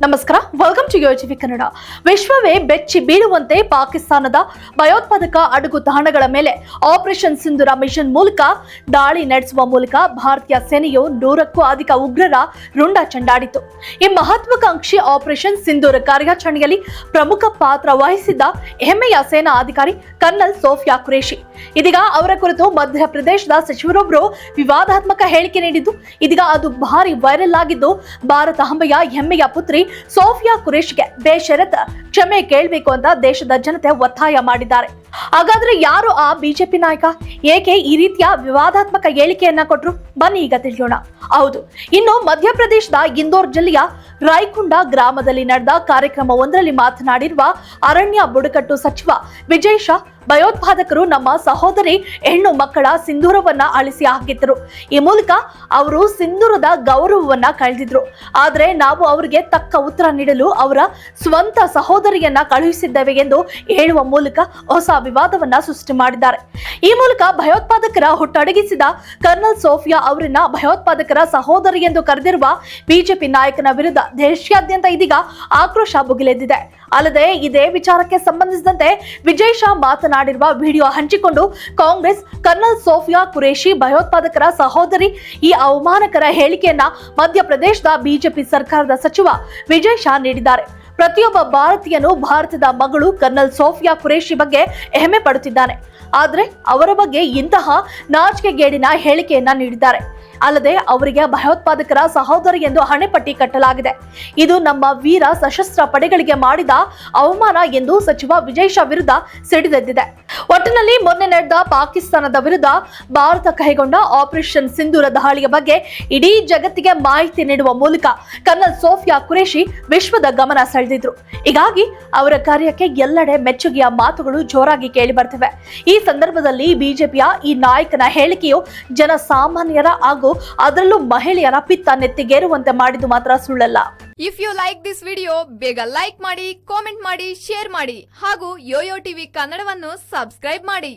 ನಮಸ್ಕಾರ welcome to ಯೋಜಿವಿ Kannada ವಿಶ್ವವೇ ಬೆಚ್ಚಿ ಬೀಳುವಂತೆ ಪಾಕಿಸ್ತಾನದ ಭಯೋತ್ಪಾದಕ ಅಡುಗು ತಾಣಗಳ ಮೇಲೆ ಆಪರೇಷನ್ ಸಿಂಧೂರ ಮಿಷನ್ ಮೂಲಕ ದಾಳಿ ನಡೆಸುವ ಮೂಲಕ ಭಾರತೀಯ ಸೇನೆಯು ನೂರಕ್ಕೂ ಅಧಿಕ ಉಗ್ರರ ರುಂಡ ಚೆಂಡಾಡಿತು ಈ ಮಹತ್ವಾಕಾಂಕ್ಷಿ ಆಪರೇಷನ್ ಸಿಂಧೂರ ಕಾರ್ಯಾಚರಣೆಯಲ್ಲಿ ಪ್ರಮುಖ ಪಾತ್ರ ವಹಿಸಿದ್ದ ಹೆಮ್ಮೆಯ ಸೇನಾ ಅಧಿಕಾರಿ ಕರ್ನಲ್ ಸೋಫಿಯಾ ಕುರೇಶಿ ಇದೀಗ ಅವರ ಕುರಿತು ಮಧ್ಯಪ್ರದೇಶದ ಸಚಿವರೊಬ್ಬರು ವಿವಾದಾತ್ಮಕ ಹೇಳಿಕೆ ನೀಡಿದ್ದು, ಇದೀಗ ಅದು ಭಾರಿ ವೈರಲ್ ಆಗಿದ್ದು, ಭಾರತ ಹಂಬೆಯ ಹೆಮ್ಮೆಯ ಪುತ್ರಿ ಸೋಫಿಯಾ ಕುರೇಶ್ಗೆ ಬೇಷರತ್ ಕ್ಷಮೆ ಕೇಳಬೇಕು ಅಂತ ದೇಶದ ಜನತೆ ಒತ್ತಾಯ ಮಾಡಿದ್ದಾರೆ. ಹಾಗಾದ್ರೆ ಯಾರು ಆ ಬಿಜೆಪಿ ನಾಯಕ? ಏಕೆ ಈ ರೀತಿಯ ವಿವಾದಾತ್ಮಕ ಹೇಳಿಕೆಯನ್ನ ಕೊಟ್ಟರು ಬನ್ನಿ ಈಗ ತಿಳಿಯೋಣ. ಹೌದು, ಇನ್ನು ಮಧ್ಯಪ್ರದೇಶದ ಇಂದೋರ್ ಜಿಲ್ಲೆಯ ರಾಯ್ಕುಂಡ ಗ್ರಾಮದಲ್ಲಿ ನಡೆದ ಕಾರ್ಯಕ್ರಮವೊಂದರಲ್ಲಿ ಮಾತನಾಡಿರುವ ಅರಣ್ಯ ಬುಡಕಟ್ಟು ಸಚಿವ ವಿಜಯ್ ಶಾ ಭಯೋತ್ಪಾದಕರು ನಮ್ಮ ಸಹೋದರಿ ಹೆಣ್ಣು ಮಕ್ಕಳ ಸಿಂಧೂರವನ್ನ ಅಳಿಸಿ ಹಾಕಿದ್ರು. ಈ ಮೂಲಕ ಅವರು ಸಿಂಧೂರದ ಗೌರವವನ್ನ ಕಳೆದಿದ್ರು. ಆದ್ರೆ ನಾವು ಅವರಿಗೆ ತಕ್ಕ ಉತ್ತರ ನೀಡಲು ಅವರ ಸ್ವಂತ ಸಹೋದರಿಯನ್ನ ಕಳುಹಿಸಿದ್ದೇವೆ ಎಂದು ಹೇಳುವ ಮೂಲಕ ಹೊಸ ವಿವಾದವನ್ನ ಸೃಷ್ಟಿ ಮಾಡಿದ್ದಾರೆ. ಈ ಮೂಲಕ ಭಯೋತ್ಪಾದಕರ ಹುಟ್ಟಡಗಿಸಿದ ಕರ್ನಲ್ ಸೋಫಿಯಾ ಅವರನ್ನ ಭಯೋತ್ಪಾದಕರ ಸಹೋದರಿ ಎಂದು ಕರೆದಿರುವ ಬಿಜೆಪಿ ನಾಯಕನ ವಿರುದ್ಧ ದೇಶಾದ್ಯಂತ ಇದೀಗ ಆಕ್ರೋಶ ಭುಗಿಲೆದ್ದಿದೆ. ಅಲ್ಲದೆ ಇದೇ ವಿಚಾರಕ್ಕೆ ಸಂಬಂಧಿಸಿದಂತೆ ವಿಜಯ್ ಶಾ ಮಾತನಾಡಿರುವ ವಿಡಿಯೋ ಹಂಚಿಕೊಂಡು ಕಾಂಗ್ರೆಸ್ ಕರ್ನಲ್ ಸೋಫಿಯಾ ಕುರೇಶಿ ಭಯೋತ್ಪಾದಕರ ಸಹೋದರಿ ಈ ಅವಮಾನಕರ ಹೇಳಿಕೆಯನ್ನ ಮಧ್ಯಪ್ರದೇಶದ ಬಿಜೆಪಿ ಸರ್ಕಾರದ ಸಚಿವ ವಿಜಯ್ ಶಾ ನೀಡಿದ್ದಾರೆ. ಪ್ರತಿಯೊಬ್ಬ ಭಾರತೀಯನು ಭಾರತದ ಮಗಳು ಕರ್ನಲ್ ಸೋಫಿಯಾ ಕುರೇಶಿ ಬಗ್ಗೆ ಹೆಮ್ಮೆ ಪಡುತ್ತಿದ್ದಾನೆ. ಆದರೆ ಅವರ ಬಗ್ಗೆ ಇಂತಹ ನಾಚಿಕೆಗೇಡಿನ ಹೇಳಿಕೆಯನ್ನ ನೀಡಿದ್ದಾರೆ. ಅಲ್ಲದೆ ಅವರಿಗೆ ಭಯೋತ್ಪಾದಕರ ಸಹೋದರಿ ಎಂದು ಹಣೆಪಟ್ಟಿ ಕಟ್ಟಲಾಗಿದೆ. ಇದು ನಮ್ಮ ವೀರ ಸಶಸ್ತ್ರ ಪಡೆಗಳಿಗೆ ಮಾಡಿದ ಅವಮಾನ ಎಂದು ಸಚಿವ ವಿಜಯ್ ಶಾ ವಿರುದ್ಧ ಸಿಡಿದೆದ್ದಿದೆ. ಒಟ್ಟಿನಲ್ಲಿ ಮೊನ್ನೆ ನಡೆದ ಪಾಕಿಸ್ತಾನದ ವಿರುದ್ಧ ಭಾರತ ಕೈಗೊಂಡ ಆಪರೇಷನ್ ಸಿಂಧೂರ ದಾಳಿಯ ಬಗ್ಗೆ ಇಡೀ ಜಗತ್ತಿಗೆ ಮಾಹಿತಿ ನೀಡುವ ಮೂಲಕ ಕರ್ನಲ್ ಸೋಫಿಯಾ ಕುರೇಶಿ ವಿಶ್ವದ ಗಮನ ಸೆಳೆದಿದ್ರು. ಹೀಗಾಗಿ ಅವರ ಕಾರ್ಯಕ್ಕೆ ಎಲ್ಲೆಡೆ ಮೆಚ್ಚುಗೆಯ ಮಾತುಗಳು ಜೋರಾಗಿ ಕೇಳಿ ಬರ್ತಿವೆ ಈ ಸಂದರ್ಭದಲ್ಲಿ ಬಿಜೆಪಿಯ ಈ ನಾಯಕನ ಹೇಳಿಕೆಯು ಜನಸಾಮಾನ್ಯರ ಹಾಗೂ ಅದರಲ್ಲೂ ಮಹಿಳೆಯರ ಪಿತ್ತ ನೆತ್ತಿಗೇರುವಂತೆ ಮಾಡಿದ್ದು ಮಾತ್ರ ಸುಳ್ಳಲ್ಲ. If you like this video ಬೇಗ ಲೈಕ್ ಮಾಡಿ ಕಾಮೆಂಟ್ ಮಾಡಿ ಶೇರ್ ಮಾಡಿ ಹಾಗೂ ಯೋಯೋ ಟಿವಿ ಕನ್ನಡವನ್ನು ಸಬ್ಸ್ಕ್ರೈಬ್ ಮಾಡಿ.